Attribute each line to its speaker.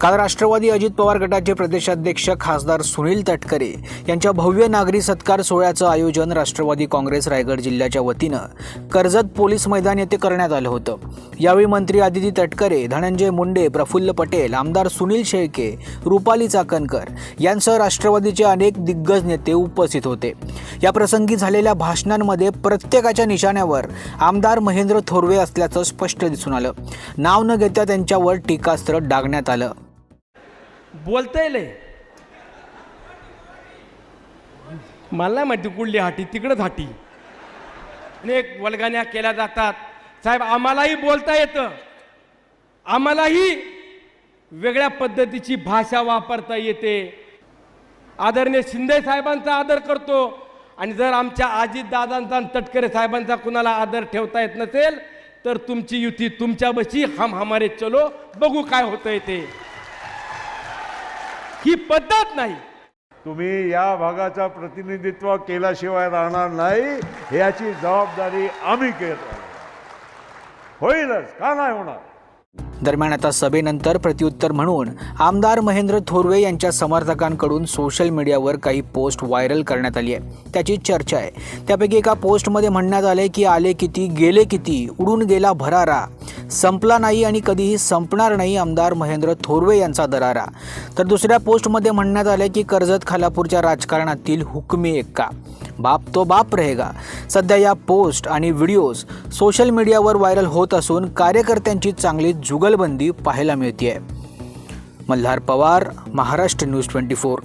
Speaker 1: काल राष्ट्रवादी अजित पवार गटाचे प्रदेशाध्यक्ष खासदार सुनील तटकरे यांच्या भव्य नागरी सत्कार सोहळ्याचं आयोजन राष्ट्रवादी काँग्रेस रायगड जिल्ह्याच्या वतीनं कर्जत पोलीस मैदान येथे करण्यात आलं होतं. यावेळी मंत्री आदिती तटकरे धनंजय मुंडे प्रफुल्ल पटेल आमदार सुनील शेळके रुपाली चाकणकर यांसह राष्ट्रवादीचे अनेक दिग्गज नेते उपस्थित होते. या प्रसंगी झालेल्या भाषणांमध्ये प्रत्येकाच्या निशाण्यावर आमदार महेंद्र थोरवे असल्याचं स्पष्ट दिसून आलं. नाव न घेता त्यांच्यावर टीकास्त्र डागण्यात आलं.
Speaker 2: बोलता येईल मला माहिती कुठली हाटी तिकडंच हाटी. अनेक वलगाण्या केल्या जातात. साहेब आम्हालाही बोलता येतं. आम्हालाही वेगळ्या पद्धतीची भाषा वापरता येते. आदरणीय शिंदे साहेबांचा आदर करतो. आणि जर आमच्या अजितदादांचा आणि तटकरे साहेबांचा कुणाला आदर ठेवता येत नसेल तर तुमची युती तुमच्या बशी हम हमारे चलो. बघू काय होतंय ते. ही पद्धत नाही.
Speaker 3: तुम्ही या भागाचा प्रतिनिधित्व केल्याशिवाय राहणार नाही याची जबाबदारी आम्ही घेत. होईलच का नाही होणार?
Speaker 1: दरम्यान आता सभेनंतर प्रत्युत्तर म्हणून आमदार महेंद्र थोरवे यांच्या समर्थकांकडून सोशल मीडियावर काही पोस्ट व्हायरल करण्यात आली आहे त्याची चर्चा आहे. त्यापैकी एका पोस्टमध्ये म्हणण्यात आले की आले किती गेले किती उडून गेला भरारा. संपला नाही आणि कधीही संपणार नाही आमदार महेंद्र थोरवे यांचा दरारा. तर दुसऱ्या पोस्टमध्ये म्हणण्यात आले की कर्जत खालापूरच्या राजकारणातील हुकमी एक्का. बाप तो बाप रहेगा. सध्या या पोस्ट आणि व्हिडिओज सोशल मीडियावर व्हायरल होत असून कार्यकर्त्यांची चांगली जुगलबंदी पाहायला मिळते Malhar Pawar Maharashtra news twenty four.